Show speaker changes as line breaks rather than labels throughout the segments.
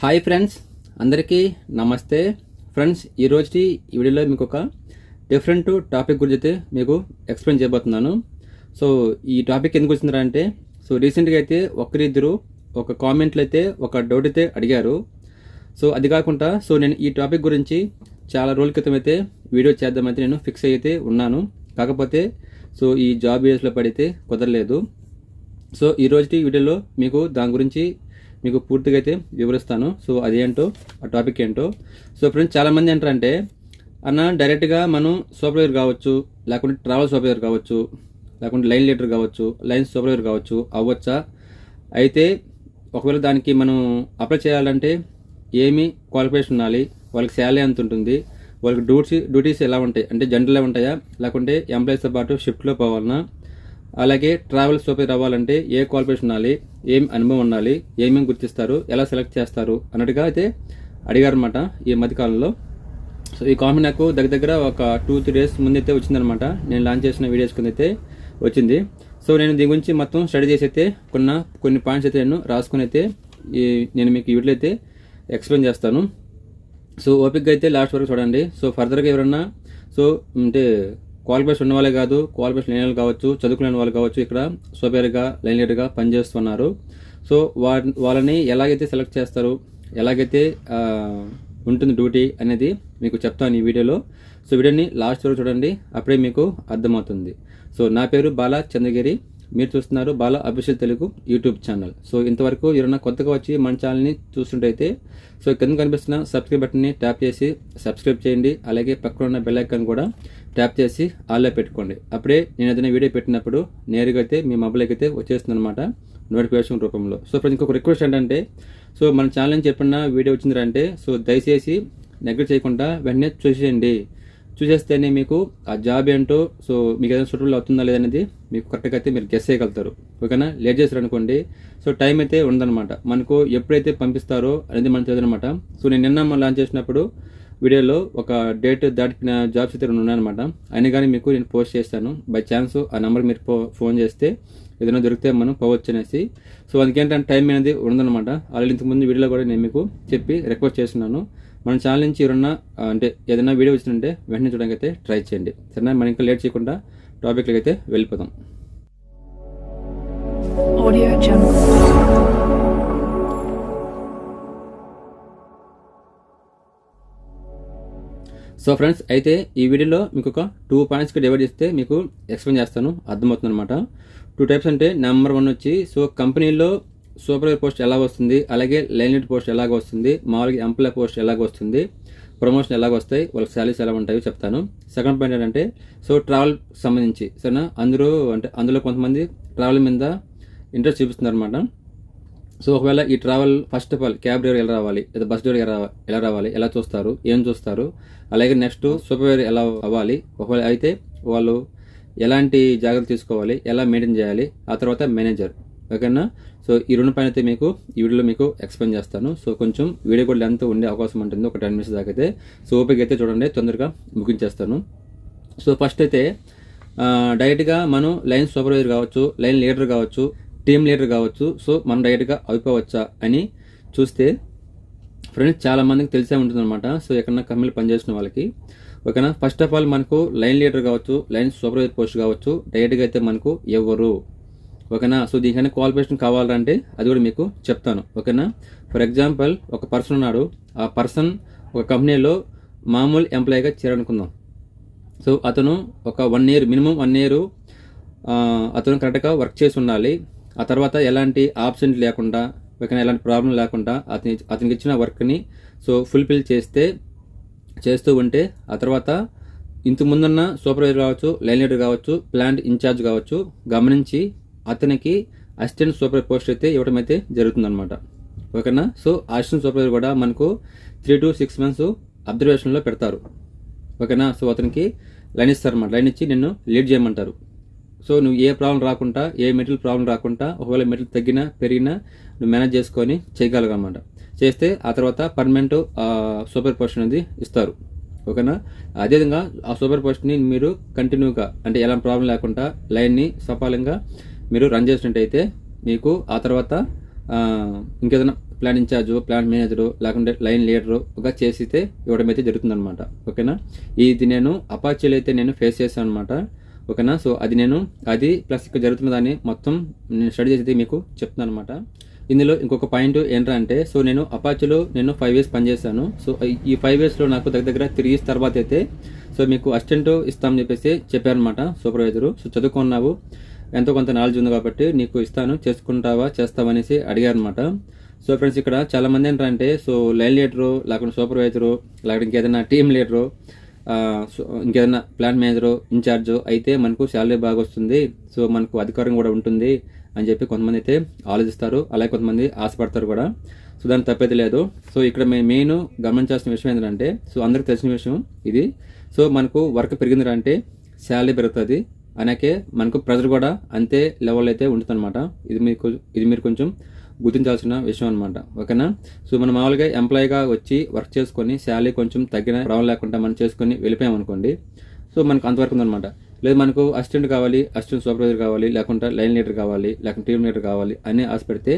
Hi friends అందరికీ నమస్తే. Friends ఈ ఈ వీడియోలో మీకు ఒక డిఫరెంట్ టాపిక్ గురించి అయితే మీకు ఎక్స్ప్లెయిన్ చేయబోతున్నాను. సో ఈ టాపిక్ ఎందుకు వచ్చిందిరా అంటే సో రీసెంట్గా అయితే ఒకరిద్దరు ఒక కామెంట్లు అయితే ఒక డౌట్ అయితే అడిగారు. సో అది కాకుండా సో నేను ఈ టాపిక్ గురించి చాలా రోజుల క్రితం అయితే వీడియో చేద్దామైతే నేను ఫిక్స్ అయితే ఉన్నాను. కాకపోతే సో ఈ జాబ్ ఏజ్లో పడితే కుదరలేదు. సో ఈ రోజుటి వీడియోలో మీకు దాని గురించి మీకు పూర్తిగా అయితే వివరిస్తాను. సో అదేంటో ఆ టాపిక్ ఏంటో. సో ఫ్రెండ్స్ చాలామంది ఏంటంటే అన్న డైరెక్ట్గా మనం సూపర్వైజర్ కావచ్చు లేకుంటే ట్రావెల్ సూపర్వైజర్ కావచ్చు లేకుంటే లైన్ లీడర్ కావచ్చు లైన్ సూపర్వైజర్ కావచ్చు అవ్వచ్చా? అయితే ఒకవేళ దానికి మనం అప్లై చేయాలంటే ఏమి క్వాలిఫికేషన్ ఉండాలి? వాళ్ళకి శాలరీ ఎంత ఉంటుంది? వాళ్ళకి డ్యూటీస్ డ్యూటీస్ ఎలా ఉంటాయి? అంటే జనరల్ ఉంటాయా? లేకుంటే ఎంప్లాయీస్తో పాటు షిఫ్ట్లో పోవాలన్నా అలాగే ట్రావెల్ సూపర్ రావాలంటే ఏ క్వాలిఫికేషన్ ఉండాలి ఏం అనుభవం ఉండాలి ఏమేమి గుర్తిస్తారు ఎలా సెలెక్ట్ చేస్తారు అన్నట్టుగా అయితే అడిగారనమాట ఈ మధ్యకాలంలో. సో ఈ కామెంట్ నాకు దగ్గర దగ్గర ఒక టూ త్రీ డేస్ ముందైతే వచ్చిందనమాట నేను లాంచ్ చేసిన వీడియోస్ కింద అయితే వచ్చింది. సో నేను దీని గురించి మొత్తం స్టడీ చేసి అయితే కొన్న కొన్ని పాయింట్స్ అయితే నేను రాసుకుని అయితే ఈ నేను మీకు వీటిలో అయితే ఎక్స్ప్లెయిన్ చేస్తాను. సో ఓపిక్గా అయితే లాస్ట్ వరకు చూడండి. సో ఫర్దర్గా ఎవరన్నా సో అంటే క్వాలిఫికేషన్ ఉన్న వాళ్ళే కాదు క్వాలిఫికేషన్ లేని వాళ్ళు కావచ్చు చదువుకునే వాళ్ళు కావచ్చు ఇక్కడ సోపేర్గా లైన్ లీడర్గా పనిచేస్తున్నారు. సో వా వాళ్ళని ఎలాగైతే సెలెక్ట్ చేస్తారు ఎలాగైతే ఉంటుంది డ్యూటీ అనేది మీకు చెప్తాను ఈ వీడియోలో. సో వీడియోని లాస్ట్ వరకు చూడండి అప్పుడే మీకు అర్థమవుతుంది. సో నా పేరు బాలా చంద్రగిరి. మీరు చూస్తున్నారు Bala official Telugu YouTube channel. So ఇంతవరకు ఎవరైనా కొత్తగా వచ్చి మన ఛానల్ని చూస్తుంటైతే సో కింద కనిపిస్తున్న సబ్స్క్రైబ్ బటన్ని ట్యాప్ చేసి సబ్స్క్రైబ్ చేయండి. అలాగే పక్కన ఉన్న బెల్ ఐకాన్ కూడా ట్యాప్ చేసి ఆల్లో పెట్టుకోండి. అప్పుడే నేను ఏదైనా వీడియో పెట్టినప్పుడు నేరుగా అయితే మీ మొబైల్కి అయితే వచ్చేస్తుంది అనమాట నోటిఫికేషన్ రూపంలో. సో ఫ్రెండ్స్ ఇంకొక రిక్వెస్ట్ ఏంటంటే సో మన ఛానల్ నుంచి చెప్పిన వీడియో వచ్చిందంటే సో దయచేసి నెగ్లెక్ట్ చేయకుండా వెంటనే చూసేయండి. చూసేస్తేనే మీకు ఆ జాబ్ ఏంటో సో మీకు ఏదైనా సూటబుల్ అవుతుందా లేదనేది మీకు కరెక్ట్గా అయితే మీరు గెస్ చేయగలుగుతారు. ఓకేనా? లేట్ చేశారు అనుకోండి సో టైం అయితే ఉండదన్నమాట. మనకు ఎప్పుడైతే పంపిస్తారో అనేది మనకు తెలియదనమాట సో నేను నిన్న లాంచ్ చేసినప్పుడు వీడియోలో ఒక డేట్ దాటిన జాబ్స్ అయితే రెండు ఉన్నాయన్నమాట. అయినా కానీ మీకు నేను పోస్ట్ చేస్తాను. బై ఛాన్స్ ఆ నెంబర్ మీరు ఫో- ఫోన్ చేస్తే ఏదైనా దొరికితే మనం పోవచ్చు అనేసి. సో అందుకేంటంటే టైం అనేది ఉండదనమాట ఆల్రెడీ ఇంతకుముందు వీడియోలో కూడా నేను మీకు చెప్పి రిక్వెస్ట్ చేస్తున్నాను. మన ఛానల్ నుంచి ఎవరన్నా అంటే ఏదైనా వీడియో వచ్చిందంటే వెంటనే చూడడానికి అయితే ట్రై చేయండి. సరేనా? మనం ఇంకా లేట్ చేయకుండా టాపిక్లకి అయితే
Jungle.
సో ఫ్రెండ్స్ అయితే ఈ వీడియోలో మీకు ఒక టూ పాయింట్స్కి డివైడ్ చేస్తే మీకు ఎక్స్ప్లెయిన్ చేస్తాను. అర్థమవుతుంది అనమాట టూ టైప్స్ అంటే నెంబర్ వన్ వచ్చి సో కంపెనీలో సూపర్వైజర్ పోస్ట్ ఎలా వస్తుంది? అలాగే లైన్లీడ్ పోస్ట్ ఎలాగ వస్తుంది? మామూలుగా ఎంప్లాయ్ పోస్ట్ ఎలాగ వస్తుంది? ప్రమోషన్ ఎలాగ వస్తాయి? వాళ్ళకి శాలరీస్ ఎలా ఉంటాయో చెప్తాను. సెకండ్ పాయింట్ ఏంటంటే సో ట్రావెల్ సంబంధించి సరేనా? అందరూ అంటే అందులో కొంతమంది ట్రావెల్ మీద ఇంట్రెస్ట్ చూపిస్తున్నారు అనమాట సో ఒకవేళ ఈ travel first of all cab driver ఎలా రావాలి? లేదా బస్ డ్రైవర్ ఎలా ఎలా రావాలి? ఎలా చూస్తారు? ఏం చూస్తారు? అలాగే నెక్స్ట్ సూపర్వైజర్ ఎలా అవ్వాలి? ఒకవేళ అయితే వాళ్ళు ఎలాంటి జాగ్రత్తలు తీసుకోవాలి? ఎలా మెయింటైన్ చేయాలి? ఆ తర్వాత మేనేజర్. ఓకేనా? సో ఈ రెండు పైన అయితే మీకు ఈ వీడియోలో మీకు ఎక్స్ప్లెయిన్ చేస్తాను. సో కొంచెం వీడియో కూడా లెంత్ ఉండే అవకాశం ఉంటుంది. ఒక టెన్ మినిట్స్ దాకా అయితే. సో ఓపిక అయితే చూడండి తొందరగా ముగించేస్తాను. సో ఫస్ట్ అయితే డైరెక్ట్గా మనం లైన్ సూపర్వైజర్ కావచ్చు లైన్ లీడర్ కావచ్చు టీమ్ లీడర్ కావచ్చు సో మనం డైరెక్ట్గా అయిపోవచ్చా అని చూస్తే ఫ్రెండ్స్ చాలా మందికి తెలిసే ఉంటుంది అనమాట సో ఎక్కడన్నా కంపెనీలు పనిచేసిన వాళ్ళకి. ఓకేనా? ఫస్ట్ ఆఫ్ ఆల్ మనకు లైన్ లీడర్ కావచ్చు లైన్ సూపర్వైజర్ పోస్ట్ కావచ్చు డైరెక్ట్గా అయితే మనకు ఎవరు? ఓకేనా? సో దీనికైనా క్వాలిఫికేషన్ కావాలంటే అది కూడా మీకు చెప్తాను. ఓకేనా? ఫర్ ఎగ్జాంపుల్ ఒక పర్సన్ ఉన్నాడు. ఆ పర్సన్ ఒక కంపెనీలో మామూలు ఎంప్లాయీగా చేరనుకుందాం సో అతను ఒక one year minimum one year అతను కరెక్ట్గా వర్క్ చేసి ఉండాలి. ఆ తర్వాత ఎలాంటి ఆబ్సెంట్ లేకుండా ఓకేనా ఎలాంటి ప్రాబ్లం లేకుండా అతని అతనికి ఇచ్చిన వర్క్ని సో ఫుల్ఫిల్ చేస్తే చేస్తూ ఉంటే ఆ తర్వాత ఇంత ముందున్న సూపర్వైజర్ కావచ్చు లైన్ లీడర్ కావచ్చు ప్లాంట్ ఇన్ఛార్జ్ కావచ్చు గమనించి అతనికి అసిస్టెంట్ సూపర్ పోస్ట్ అయితే ఇవ్వడం అయితే జరుగుతుందన్నమాట. ఓకేనా? సో అసిస్టెంట్ సూపర్వైజర్ కూడా మనకు త్రీ టు సిక్స్ మంత్స్ అబ్జర్వేషన్లో పెడతారు. ఓకేనా? సో అతనికి లైన్ ఇస్తారన్నమాట. లైన్ ఇచ్చి నిన్ను లీడ్ చేయమంటారు. సో నువ్వు ఏ ప్రాబ్లం రాకుండా ఏ మెటీరియల్ ప్రాబ్లం రాకుండా ఒకవేళ మెటీరియల్ తగ్గినా పెరిగినా నువ్వు మేనేజ్ చేసుకొని చేయగలగన్నమాట. చేస్తే ఆ తర్వాత పర్మనెంట్ సూపర్ పోస్ట్ అనేది ఇస్తారు. ఓకేనా? అదేవిధంగా ఆ సూపర్ పోస్ట్ని మీరు కంటిన్యూగా అంటే ఎలాంటి ప్రాబ్లం లేకుండా లైన్ని సఫలంగా మీరు రన్ చేసినట్టయితే మీకు ఆ తర్వాత ఇంకేదైనా plan in charge plan manager లేకుంటే లైన్ లీడరు ఒక చేసితే ఇవ్వడం అయితే జరుగుతుందనమాట ఓకేనా? ఇది నేను అపాచీలు అయితే నేను ఫేస్ చేశాను అనమాట ఓకేనా? సో అది నేను అది ప్లస్ ఇక్కడ జరుగుతున్న దాన్ని మొత్తం నేను స్టడీ చేసేది మీకు చెప్తున్నాను అనమాట ఇందులో ఇంకొక పాయింట్ ఏంటంటే సో నేను అపాచీలో నేను ఫైవ్ ఇయర్స్ పనిచేశాను సో ఈ ఫైవ్ ఇయర్స్లో నాకు దగ్గర దగ్గర త్రీ ఇయర్స్ తర్వాత అయితే సో మీకు అసిస్టెంట్ ఇస్తామని చెప్పేసి చెప్పారనమాట సూపర్వైజరు సో చదువుకున్నావు. ఎంతో కొంత నాలెడ్జ్ ఉంది కాబట్టి నీకు ఇస్తాను చేసుకుంటావా చేస్తావనేసి అడిగారనమాట సో ఫ్రెండ్స్ ఇక్కడ చాలా మంది ఏంటంటే సో లైన్ లీడరు లేకుంటే సూపర్వైజరు లేకుంటే ఇంకేదైనా టీమ్ లీడరు సో ఇంకేదైనా ప్లాన్ మేనేజరు ఇన్ఛార్జ్ అయితే మనకు శాలరీ బాగా వస్తుంది సో మనకు అధికారం కూడా ఉంటుంది అని చెప్పి కొంతమంది అయితే ఆలోచిస్తారు. అలాగే కొంతమంది ఆశపడతారు కూడా. సో దాని తప్పేది లేదు. సో ఇక్కడ మేము మెయిన్ గమనించాల్సిన విషయం ఏంటంటే సో అందరికి తెలిసిన విషయం ఇది. సో మనకు వర్క్ పెరిగిందంటే శాలరీ పెరుగుతుంది. అలాగే మనకు ప్రెజర్ కూడా అంతే లెవెల్ అయితే ఉంటుందన్నమాట. ఇది మీకు ఇది మీరు కొంచెం గుర్తించాల్సిన విషయం అనమాట ఓకేనా? సో మనం మామూలుగా ఎంప్లాయీగా వచ్చి వర్క్ చేసుకొని శాలరీ కొంచెం తగ్గిన ప్రాబ్లం లేకుండా మనం చేసుకొని వెళ్ళిపోయామనుకోండి సో మనకు అంతవరకు ఉందన్నమాట. లేదు మనకు అసిస్టెంట్ కావాలి అసిస్టెంట్ సూపర్వైజర్ కావాలి లేకుంటే లైన్ లీడర్ కావాలి లేకుంటే టీమ్ లీడర్ కావాలి అని ఆశ పెడితే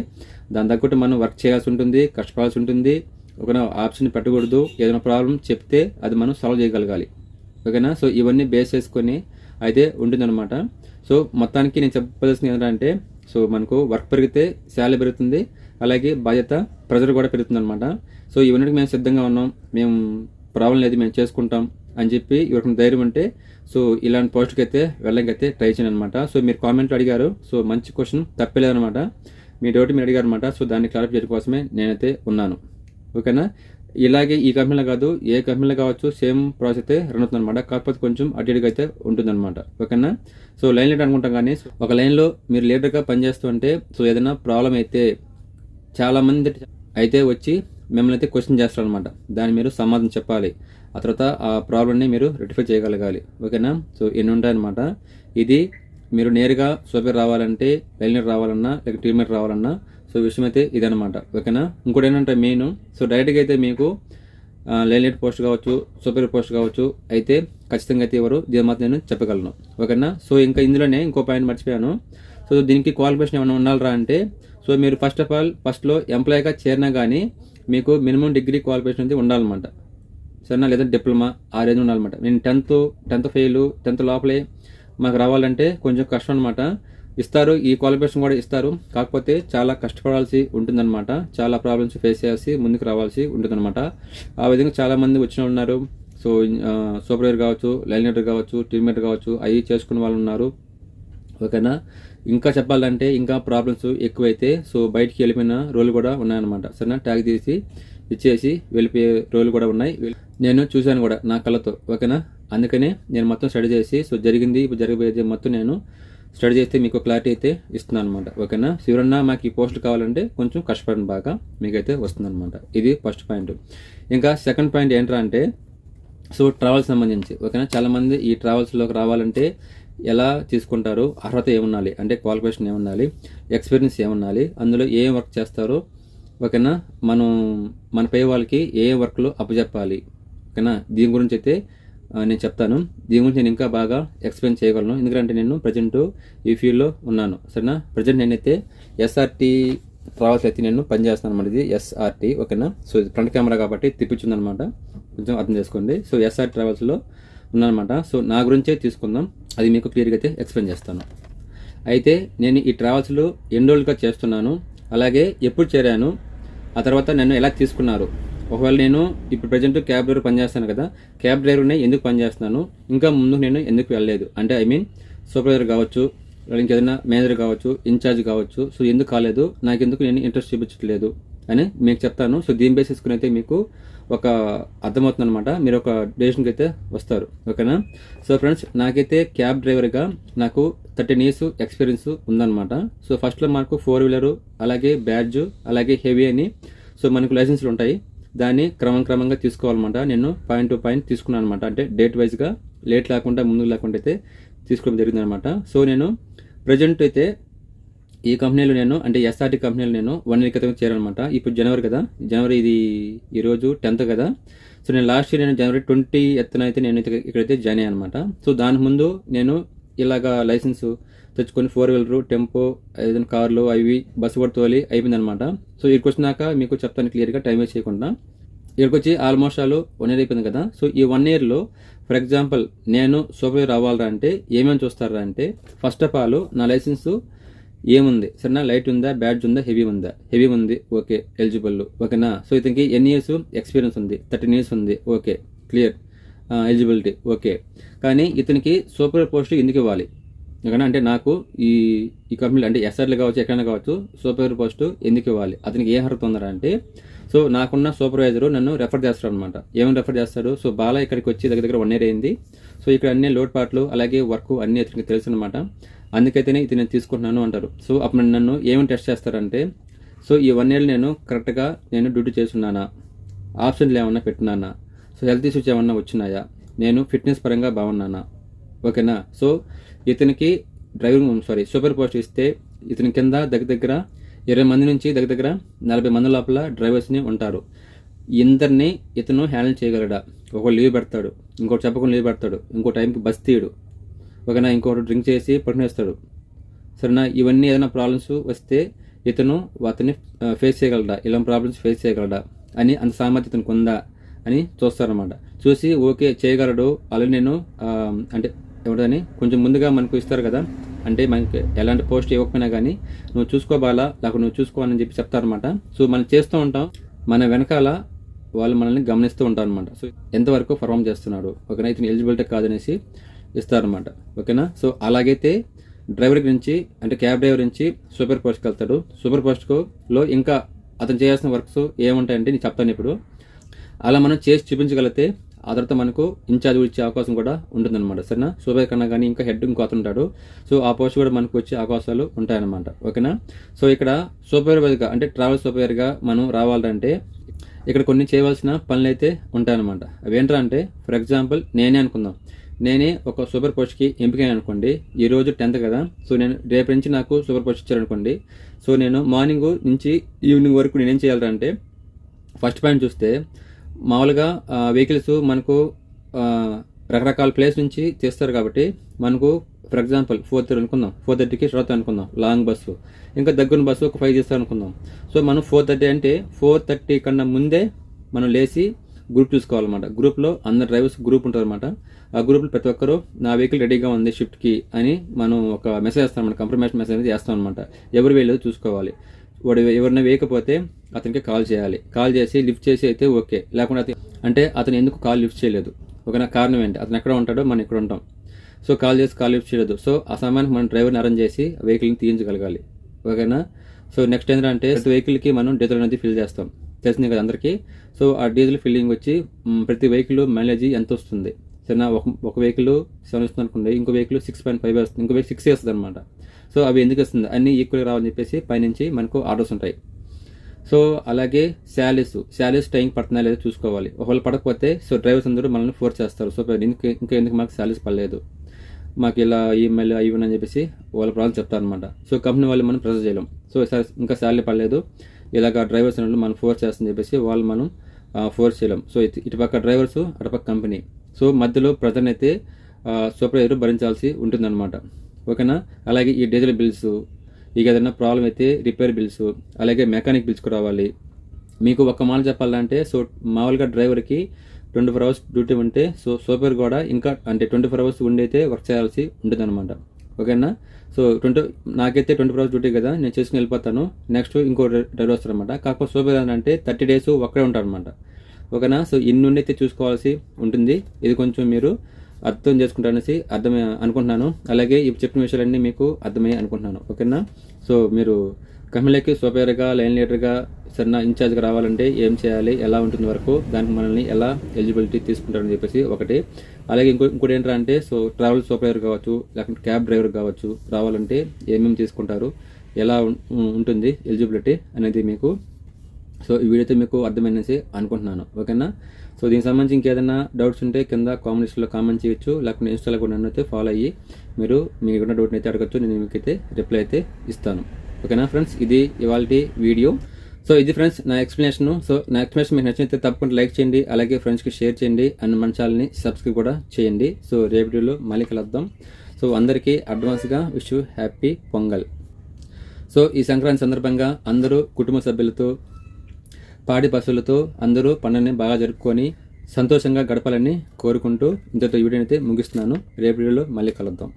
దాని తగ్గట్టు మనం వర్క్ చేయాల్సి ఉంటుంది కష్టపడాల్సి ఉంటుంది. ఒక ఆప్షన్ పెట్టకూడదు. ఏదైనా ప్రాబ్లం చెప్తే అది మనం సాల్వ్ చేయగలగాలి. ఓకేనా? సో ఇవన్నీ బేస్ చేసుకొని అయితే ఉంటుందన్నమాట. సో మొత్తానికి నేను చెప్పదలసింది ఏంటంటే సో మనకు వర్క్ పెరిగితే శాలరీ పెరుగుతుంది అలాగే బాధ్యత ప్రెజర్ కూడా పెరుగుతుంది అనమాట సో ఇవన్నీ మేము సిద్ధంగా ఉన్నాం మేము ప్రాబ్లం లేదు మేము చేసుకుంటాం అని చెప్పి ఇవరికి ధైర్యం ఉంటే సో ఇలాంటి పోస్ట్కి అయితే వెళ్ళకైతే ట్రై చేయను అనమాట సో మీరు కామెంట్లో అడిగారు సో మంచి క్వశ్చన్ తప్పలేదనమాట మీ డౌట్ మీరు అడిగారు అనమాట సో దాన్ని క్లారిఫై చేయడం కోసమే నేనైతే ఉన్నాను. ఓకేనా? ఇలాగే ఈ కంపెనీలో కాదు ఏ కంపెనీలో కావచ్చు సేమ్ ప్రాసెస్ అయితే రన్ అవుతుంది అనమాట కాకపోతే కొంచెం అటు ఇటుగా అయితే ఉంటుందన్నమాట. ఓకేనా? సో లైన్ లీడర్ అనుకుంటాం కానీ ఒక లైన్లో మీరు లీడర్గా పనిచేస్తుంటే సో ఏదైనా ప్రాబ్లం అయితే చాలామంది అయితే వచ్చి మిమ్మల్ని అయితే క్వశ్చన్ చేస్తారనమాట దాన్ని మీరు సమాధానం చెప్పాలి. ఆ తర్వాత ఆ ప్రాబ్లమ్ని మీరు రెక్టిఫై చేయగలగాలి. ఓకేనా? సో ఎన్ని ఉంటాయన్నమాట. ఇది మీరు నేరుగా సోపేర్ రావాలంటే లైన్ లీడర్ రావాలన్నా లేక టీమేట్ రావాలన్నా సో విషయం అయితే ఇదనమాట ఓకేనా? ఇంకోటి ఏంటంటే మెయిన్. సో డైరెక్ట్గా అయితే మీకు లైనర్ పోస్ట్ కావచ్చు సూపర్ పోస్ట్ కావచ్చు అయితే ఖచ్చితంగా అయితే ఎవరు దీని మాత్రం నేను చెప్పగలను. ఓకేనా? సో ఇంకా ఇందులోనే ఇంకో పాయింట్ మర్చిపోయాను. సో దీనికి క్వాలిఫికేషన్ ఏమైనా ఉండాలరా అంటే సో మీరు ఫస్ట్ ఆఫ్ ఆల్ ఫస్ట్లో ఎంప్లాయీగా చేరినా కానీ మీకు మినిమం డిగ్రీ క్వాలిఫికేషన్ అయితే ఉండాలన్నమాట. సరేనా? లేదా డిప్లొమా ఆ రేంజ్ ఉండాలన్నమాట. నేను టెన్త్ టెన్త్ ఫెయిల్ టెన్త్ లోపలే మాకు రావాలంటే కొంచెం కష్టం అనమాట ఇస్తారు ఈ క్వాలిఫికేషన్ కూడా ఇస్తారు. కాకపోతే చాలా కష్టపడాల్సి ఉంటుందన్నమాట. చాలా ప్రాబ్లమ్స్ ఫేస్ చేయాల్సి ముందుకు రావాల్సి ఉంటుందన్నమాట. ఆ విధంగా చాలామంది వచ్చిన ఉన్నారు. సో సూపర్వైజర్ కావచ్చు లైన్ కావచ్చు టీమ్ కావచ్చు అవి చేసుకున్న వాళ్ళు ఉన్నారు. ఓకేనా? ఇంకా చెప్పాలంటే ఇంకా ప్రాబ్లమ్స్ ఎక్కువైతే సో బయటికి వెళ్ళిపోయిన రోలు కూడా ఉన్నాయన్నమాట. సరేనా? ట్యాగ్ తీసి ఇచ్చేసి వెళ్ళిపోయే రోలు కూడా ఉన్నాయి. నేను చూశాను కూడా నా కళ్ళతో. ఓకేనా? అందుకనే నేను మొత్తం స్టడీ చేసి సో జరిగింది ఇప్పుడు జరగబోయేది మొత్తం నేను స్టడీ చేస్తే మీకు క్లారిటీ అయితే ఇస్తున్నాను అనమాట ఓకేనా? శివరన్న మాకు ఈ పోస్ట్ కావాలంటే కొంచెం కష్టపడిన బాగా. మీకైతే వస్తుందన్నమాట. ఇది ఫస్ట్ పాయింట్. ఇంకా సెకండ్ పాయింట్ ఏంట్రా అంటే సో ట్రావెల్స్ సంబంధించి ఓకేనా? చాలామంది ఈ ట్రావెల్స్లోకి రావాలంటే ఎలా తీసుకుంటారు? అర్హత ఏముండాలి? అంటే క్వాలిఫికేషన్ ఏముండాలి? ఎక్స్పీరియన్స్ ఏముండాలి? అందులో ఏ వర్క్ చేస్తారో ఓకేనా? మనం మన పై వాళ్ళకి ఏ వర్క్లో అప్పచెప్పాలి? ఓకేనా? దీని గురించి అయితే నేను చెప్తాను. దీని గురించి నేను ఇంకా బాగా ఎక్స్ప్లెయిన్ చేయగలను. ఎందుకంటే నేను ప్రజెంట్ ఈ ఫీల్డ్లో ఉన్నాను. సరేనా? ప్రజెంట్ నేనైతే ఎస్ఆర్టీ ట్రావెల్స్ అయితే నేను పనిచేస్తాను అనమాట ఇది. ఎస్ఆర్టీ ఓకేనా? సో ఇది ఫ్రంట్ కెమెరా కాబట్టి తిప్పించిందనమాట కొంచెం అర్థం చేసుకోండి. సో ఎస్ఆర్ ట్రావెల్స్లో ఉన్నానమాట సో నా గురించే తీసుకుందాం. అది మీకు క్లియర్గా అయితే ఎక్స్ప్లెయిన్ చేస్తాను. అయితే నేను ఈ ట్రావెల్స్లో ఎన్ని రోజులుగా చేస్తున్నాను. అలాగే ఎప్పుడు చేరాను. ఆ తర్వాత నన్ను ఎలా తీసుకున్నారు. ఒకవేళ నేను ఇప్పుడు ప్రజెంట్ క్యాబ్ డ్రైవర్ పనిచేస్తాను కదా క్యాబ్ డ్రైవర్ని ఎందుకు పనిచేస్తున్నాను? ఇంకా ముందు నేను ఎందుకు వెళ్ళలేదు? అంటే ఐ మీన్ సూపర్వైజర్ కావచ్చు ఇంకేదైనా మేనేజర్ కావచ్చు ఇన్ఛార్జ్ కావచ్చు సో ఎందుకు కాలేదు? నాకు ఎందుకు నేను ఇంట్రెస్ట్ చూపించట్లేదు? అని మీకు చెప్తాను. సో దీని బేస్ అయితే మీకు ఒక అర్థమవుతుంది అనమాట మీరు ఒక డెసిషన్కి అయితే వస్తారు. ఓకేనా సో ఫ్రెండ్స్ నాకైతే క్యాబ్ డ్రైవర్గా నాకు థర్టీన్ ఇయర్స్ ఎక్స్పీరియన్స్ ఉందన్నమాట. సో ఫస్ట్లో మనకు ఫోర్ వీలరు అలాగే బ్యాడ్జ్ అలాగే హెవీ అని సో మనకు లైసెన్స్లు ఉంటాయి. దాన్ని క్రమం క్రమంగా తీసుకోవాలన్నమాట. నేను పాయింట్ టు పాయింట్ తీసుకున్నాను అనమాట అంటే డేట్ వైజ్గా లేట్ లేకుండా ముందుకు లేకుండా అయితే తీసుకోవడం జరిగింది అనమాట సో నేను ప్రజెంట్ అయితే ఈ కంపెనీలో నేను అంటే ఎస్ఆర్టీ కంపెనీలో నేను వన్ ఇయర్ క్రితం చేరానమాట ఇప్పుడు జనవరి కదా. జనవరి ఇది ఈరోజు టెన్త్ కదా. సో నేను లాస్ట్ ఇయర్ నేను జనవరి ట్వంటీ ఎత్తున అయితే నేను అయితే ఇక్కడైతే జాయిన్ అయ్యాను అనమాట సో దాని ముందు నేను ఇలాగా లైసెన్స్ తెచ్చుకొని ఫోర్ వీలర్ టెంపో ఏదైనా కార్లు అవి బస్సు కూడా తోలి అయిపోయింది అనమాట సో ఇక్కడికి వచ్చినాక మీకు చెప్తాను క్లియర్గా టైం వేస్ట్ చేయకుండా. ఇక్కడికి వచ్చి ఆల్మోస్ట్ ఆల్ వన్ ఇయర్ అయిపోయింది కదా. సో ఈ వన్ ఇయర్లో ఫర్ ఎగ్జాంపుల్ నేను సూపర్వైజర్ అవ్వాలరా అంటే ఏమేమి చూస్తారా అంటే ఫస్ట్ ఆఫ్ ఆల్ నా లైసెన్స్ ఏముంది? సరేనా? లైట్ ఉందా? బ్యాడ్జ్ ఉందా? హెవీ ఉందా? హెవీ ఉంది. ఓకే ఎలిజిబుల్ ఓకేనా? సో ఇతనికి ఎన్ని ఇయర్స్ ఎక్స్పీరియన్స్ ఉంది. థర్టీన్ ఇయర్స్ ఉంది. Okay clear eligibility okay. కానీ ఇతనికి సూపర్ పోస్ట్ ఎందుకు ఇవ్వాలి? ఎక్కడ అంటే నాకు ఈ ఈ కంపెనీలో అంటే ఎస్ఆర్లు కావచ్చు ఎక్కడైనా కావచ్చు సూపర్వైజర్ పోస్ట్ ఎందుకు ఇవ్వాలి? అతనికి ఏ అర్హత ఉందరా అంటే సో నాకున్న సూపర్వైజర్ నన్ను రెఫర్ చేస్తాడు అనమాట ఏమైనా రెఫర్ చేస్తాడు? సో బాలా ఇక్కడికి వచ్చి దగ్గర దగ్గర వన్ ఇయర్ అయింది. సో ఇక్కడ అన్ని లోడ్ పార్ట్లు అలాగే వర్క్ అన్ని అతనికి తెలుసు అనమాట అందుకైతేనే ఇది నేను తీసుకుంటున్నాను అంటారు. సో అప్పుడు నన్ను ఏమైనా టెస్ట్ చేస్తారంటే సో ఈ వన్ ఇయర్ నేను కరెక్ట్గా నేను డ్యూటీ చేస్తున్నానా? ఆప్షన్లు ఏమన్నా పెట్టినానా? సో హెల్త్ ఇష్యూస్ ఏమన్నా వచ్చినాయా? నేను ఫిట్నెస్ పరంగా బాగున్నానా? ఓకేనా? సో ఇతనికి డ్రైవింగ్ సారీ సూపర్ పోస్ట్ ఇస్తే ఇతని కింద దగ్గర దగ్గర ఇరవై మంది నుంచి దగ్గర దగ్గర నలభై మంది లోపల డ్రైవర్స్ని ఉంటారు. ఇందరిని ఇతను హ్యాండిల్ చేయగలడా? ఒక లీవ్ పెడతాడు ఇంకోటి చెప్పకుండా లీవ్ పెడతాడు ఇంకో టైంకి బస్ తీయడు. ఒకనా ఇంకోటి డ్రింక్ చేసి పట్టునేస్తాడు సరేనా? ఇవన్నీ ఏదైనా ప్రాబ్లమ్స్ వస్తే ఇతను అతన్ని ఫేస్ చేయగలడా? ఇలాంటి ప్రాబ్లమ్స్ ఫేస్ చేయగలడా? అని అంత సామర్థ్యం ఇతనికి ఉందా? అని చూస్తారనమాట చూసి ఓకే చేయగలడు. అలా నేను అంటే ఎవడని? కొంచెం ముందుగా మనకు ఇస్తారు కదా? అంటే మనకి ఎలాంటి పోస్ట్ ఇవ్వకపోయినా కానీ నువ్వు చూసుకోవాలా లేకపోతే నువ్వు చూసుకోవాలని చెప్పి చెప్తారనమాట సో మనం చేస్తూ ఉంటాం. మన వెనకాల వాళ్ళు మనల్ని గమనిస్తూ ఉంటారు అనమాట సో ఎంతవరకు పర్ఫామ్ చేస్తున్నాడు? ఓకేనా ఇతను ఎలిజిబిలిటీ కాదనేసి ఇస్తారనమాట ఓకేనా? సో అలాగైతే డ్రైవర్ గురించి అంటే క్యాబ్ డ్రైవర్ నుంచి సూపర్ పోస్ట్కి వెళ్తాడు. సూపర్ పోస్ట్కులో ఇంకా అతను చేయాల్సిన వర్క్స్ ఏముంటాయంటే నేను చెప్తాను ఇప్పుడు. అలా మనం చేసి చూపించగలిగితే ఆ తర్వాత మనకు ఇన్ఛార్జ్ ఇచ్చే అవకాశం కూడా ఉంటుందన్నమాట సరేనా? సూపర్ కన్నా కానీ ఇంకా హెడ్ ఇంకో అతను సో ఆ పోస్ట్ కూడా మనకు వచ్చే అవకాశాలు ఉంటాయన్నమాట ఓకేనా? సో ఇక్కడ సూపర్వైజర్గా అంటే ట్రావెల్ సూపర్వైజర్గా మనం రావాలంటే ఇక్కడ కొన్ని చేయవలసిన పనులు అయితే ఉంటాయన్నమాట. అవి ఏంటంటే అంటే ఫర్ ఎగ్జాంపుల్ నేనే అనుకుందాం. నేనే ఒక సూపర్ పోస్ట్కి ఎంపికైనా అనుకోండి ఈరోజు టెన్త్ కదా సో నేను రేపు నుంచి నాకు సూపర్ పోస్ట్ ఇచ్చారనుకోండి సో నేను మార్నింగ్ నుంచి ఈవినింగ్ వరకు నేనేం చేయాలంటే ఫస్ట్ పాయింట్ చూస్తే మామూలుగా వెహికల్స్ మనకు రకరకాల ప్లేస్ నుంచి తీస్తారు కాబట్టి మనకు ఫర్ ఎగ్జాంపుల్ ఫోర్ థర్టీ అనుకుందాం ఫోర్ థర్టీకి షార్ట్ అనుకుందాం లాంగ్ బస్సు. ఇంకా దగ్గర బస్సు ఒక ఫైవ్ చేస్తారు అనుకుందాం. సో మనం ఫోర్ థర్టీ అంటే ఫోర్ థర్టీ కన్నా ముందే మనం లేచి గ్రూప్ చూసుకోవాలన్నమాట. గ్రూప్లో అందరు డ్రైవర్స్ గ్రూప్ ఉంటారన్నమాట. ఆ గ్రూప్లో ప్రతి ఒక్కరు నా వెహికల్ రెడీగా ఉంది షిఫ్ట్కి అని మనం ఒక మెసేజ్ చేస్తాం అనమాట కంప్రమేషన్ మెసేజ్ అనేది చేస్తాం అనమాట ఎవరు వెళ్ళేది చూసుకోవాలి. వాడు ఎవరిన వేయకపోతే అతనికి కాల్ చేయాలి. కాల్ చేసి లిఫ్ట్ చేసి అయితే ఓకే. లేకుండా అంటే అతను ఎందుకు కాల్ లిఫ్ట్ చేయలేదు? ఒకనా కారణం ఏంటి? అతను ఎక్కడ ఉంటాడో మనం ఇక్కడ ఉంటాం. సో కాల్ చేసి కాల్ లిఫ్ట్ చేయలేదు. సో ఆ సమయానికి మనం డ్రైవర్ని అరేంజ్ చేసి వెహికల్ని తీయించగలగాలి. ఓకేనా? సో నెక్స్ట్ ఏంటంటే వెహికల్కి మనం డీజిల్ అనేది ఫిల్ చేస్తాం. తెలిసింది కదా అందరికీ? సో ఆ డీజిల్ ఫిల్లింగ్ వచ్చి ప్రతి వెహికల్ మైలేజ్ ఎంత వస్తుంది? సరేనా? ఒక ఒక వెహికల్ సెవెన్ వస్తుంది అనుకోండి ఇంకో వెహికల్ సిక్స్ పాయింట్ ఫైవ్ వస్తుంది. ఇంకో వెహికల్ సిక్స్ వేస్తుంది అనమాట సో అవి ఎందుకు వస్తుంది? అన్ని ఈక్వల్గా రావాలని చెప్పేసి పైనుంచి మనకు ఆర్డర్స్ ఉంటాయి. సో అలాగే శాలీస్ శాలీస్ టైం పడుతున్నా లేదో చూసుకోవాలి. ఒకవేళ పడకపోతే సో డ్రైవర్స్ అందరూ మనల్ని ఫోర్స్ చేస్తారు. సో ఇంకా ఇంకా ఎందుకు మాకు శాలీస్ పడలేదు? మాకు ఇలా ఈమెయిల్ ఇవ్వని అని చెప్పేసి వాళ్ళ ప్రాబ్లం చెప్తారు అనమాట సో కంపెనీ వాళ్ళు మనం ప్రెజర్ చేయలేం. సో సార్ ఇంకా శాలరీ పడలేదు. ఇలాగ డ్రైవర్స్ అన్నట్లు మనం ఫోర్స్ చేస్తుందని చెప్పేసి వాళ్ళు మనం ఫోర్స్ చేయలేం. సో ఇటుపక్క డ్రైవర్స్ అటుపక్క కంపెనీ. సో మధ్యలో ప్రజలను అయితే సూపర్వైజర్ భరించాల్సి ఉంటుందన్నమాట. ఓకేనా? అలాగే ఈ డీజిల్ బిల్స్ ఇక ఏదైనా ప్రాబ్లం అయితే రిపేర్ బిల్స్ అలాగే మెకానిక్ బిల్స్ కూడా రావాలి. మీకు ఒక మాట చెప్పాలంటే సో మామూలుగా డ్రైవర్కి ట్వంటీ ఫోర్ అవర్స్ డ్యూటీ ఉంటే సో సూపర్ కూడా ఇంకా అంటే ట్వంటీ ఫోర్ అవర్స్ ఉండైతే వర్క్ చేయాల్సి ఉంటుంది అనమాట ఓకేనా? సో ట్వంటీ నాకైతే ట్వంటీ ఫోర్ అవర్స్ డ్యూటీ కదా నేను చేసుకుని వెళ్ళిపోతాను. నెక్స్ట్ ఇంకో డ్రైవర్ వస్తారనమాట కాకపోతే సూపర్ అంటే థర్టీ డేస్ ఒక్కడే ఉంటారనమాట ఓకేనా? సో ఇన్ని అయితే చూసుకోవాల్సి ఉంటుంది. ఇది కొంచెం మీరు అర్థం చేసుకుంటారనేసి అర్థమై అనుకుంటున్నాను. అలాగే ఇప్పుడు చెప్పిన విషయాలన్నీ మీకు అర్థమయ్యి అనుకుంటున్నాను. ఓకేనా? సో మీరు కంపెనీలకి సూపర్గా లైన్ లీడర్గా సరైన ఇన్ఛార్జ్గా రావాలంటే ఏం చేయాలి? ఎలా ఉంటుంది వరకు దానికి మనల్ని ఎలా ఎలిజిబిలిటీ తీసుకుంటారని చెప్పేసి ఒకటి. అలాగే ఇంకో ఇంకోటి ఏంటంటే సో ట్రావెల్ సూపర్వైజర్ కావచ్చు లేకుంటే క్యాబ్ డ్రైవర్ కావచ్చు రావాలంటే ఏమేమి తీసుకుంటారు? ఎలా ఉంటుంది ఎలిజిబిలిటీ అనేది మీకు సో ఈ వీడియోతో మీకు అర్థమైనసి అనుకుంటున్నాను. ఓకేనా? సో దీనికి సంబంధించి ఇంకేదైనా డౌట్స్ ఉంటే కింద కామెంట్స్లో కామెంట్ చేయొచ్చు. లేకపోతే ఇన్స్టాలో కూడా నన్ను అయితే ఫాలో అయ్యి మీరు మీకు ఉన్న డౌట్ని అయితే అడగచ్చు. నేను మీకైతే రిప్లై అయితే ఇస్తాను. ఓకేనా ఫ్రెండ్స్? ఇది ఇవాళ వీడియో. సో ఇది ఫ్రెండ్స్ నా ఎక్స్ప్లెనేషన్. సో నా ఎక్స్ప్లెనేషన్ మీకు నచ్చినైతే తప్పకుండా లైక్ చేయండి. అలాగే ఫ్రెండ్స్కి షేర్ చేయండి. అండ్ మన ఛానల్ని సబ్స్క్రైబ్ కూడా చేయండి. సో రేపు వీడియోలో మళ్ళీ కలుద్దాం. సో అందరికీ అడ్వాన్స్గా విష్ హ్యాపీ పొంగల్. సో ఈ సంక్రాంతి సందర్భంగా అందరూ కుటుంబ సభ్యులతో పాడి పశువులతో అందరూ పండుగని బాగా జరుపుకొని సంతోషంగా గడపాలని కోరుకుంటూ ఇంతతో ఈ అయితే ముగిస్తున్నాను. రేపు వీడియోలో మళ్ళీ కలుద్దాం.